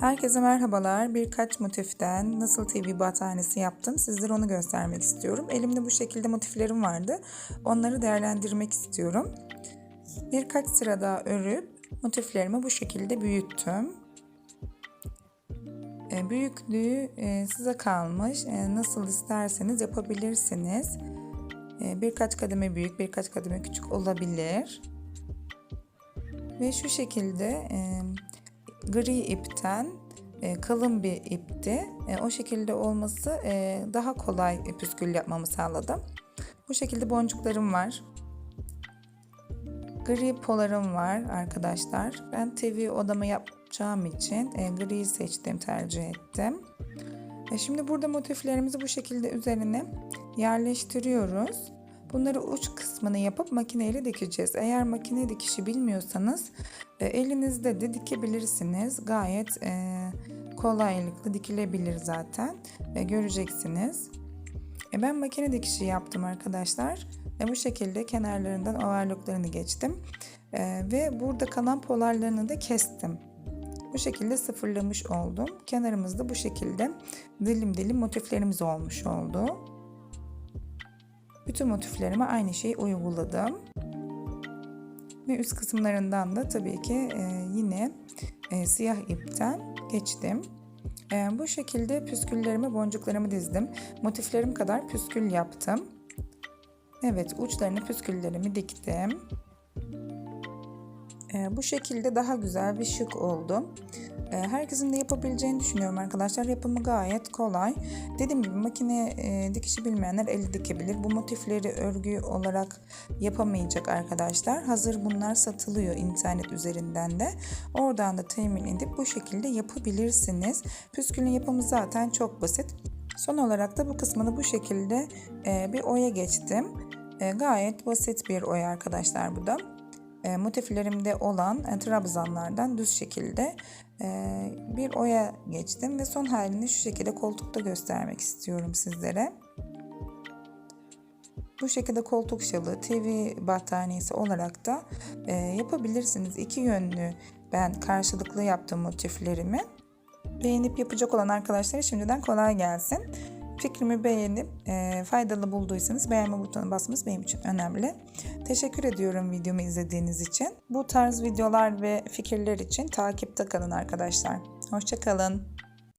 Herkese merhabalar. Birkaç motiften nasıl TV battaniyesi yaptım sizlere onu göstermek istiyorum. Elimde bu şekilde motiflerim vardı. Onları değerlendirmek istiyorum. Birkaç sıra daha örüp motiflerimi bu şekilde büyüttüm. E, Büyüklüğü e, size kalmış. E, Nasıl isterseniz yapabilirsiniz. Birkaç kademe büyük, birkaç kademe küçük olabilir. Ve şu şekilde gri ipten e, kalın bir ipti. E, o şekilde olması e, daha kolay püskül yapmamı sağladı. Bu şekilde boncuklarım var. Gri polarım var arkadaşlar. Ben TV odama yapacağım için e, griyi seçtim, tercih ettim. E, şimdi burada motiflerimizi bu şekilde üzerine yerleştiriyoruz. Bunları uç kısmını yapıp makineyle dikeceğiz. Eğer makine dikişi bilmiyorsanız e, elinizde de dikebilirsiniz. Gayet e, kolaylıkla dikilebilir zaten. E, göreceksiniz. E, ben makine dikişi yaptım arkadaşlar. E, bu şekilde kenarlarından overlocklarını geçtim. Ve burada kalan polarlarını da kestim. Bu şekilde sıfırlamış oldum. Kenarımızda bu şekilde dilim dilim motiflerimiz olmuş oldu. Bütün motiflerime aynı şeyi uyguladım. Ve üst kısımlarından da tabii ki e, yine e, siyah ipten geçtim. E, bu şekilde püsküllerimi, boncuklarımı dizdim. Motiflerim kadar püskül yaptım. Evet, uçlarını püsküllerimi diktim. E, bu şekilde daha güzel bir şık oldu. E, herkesin de yapabileceğini düşünüyorum arkadaşlar. Yapımı gayet kolay. Dediğim gibi makine e, dikişi bilmeyenler eli dikebilir. Bu motifleri örgü olarak yapamayacak arkadaşlar. Hazır bunlar satılıyor internet üzerinden de. Oradan da temin edip bu şekilde yapabilirsiniz. Püskülün yapımı zaten çok basit. Son olarak da bu kısmını bu şekilde e, bir oya geçtim. E, gayet basit bir oya arkadaşlar bu da e, motiflerimde olan e, trabzanlardan düz şekilde e, bir oya geçtim ve son halini şu şekilde koltukta göstermek istiyorum sizlere. Bu şekilde koltuk şalı, TV battaniyesi olarak da e, yapabilirsiniz. İki yönlü ben karşılıklı yaptım motiflerimi. Beğenip yapacak olan arkadaşlara şimdiden kolay gelsin. Fikrimi beğenip e, faydalı bulduysanız beğenme butonuna basmanız benim için önemli. Teşekkür ediyorum videomu izlediğiniz için. Bu tarz videolar ve fikirler için takipte kalın arkadaşlar. Hoşçakalın.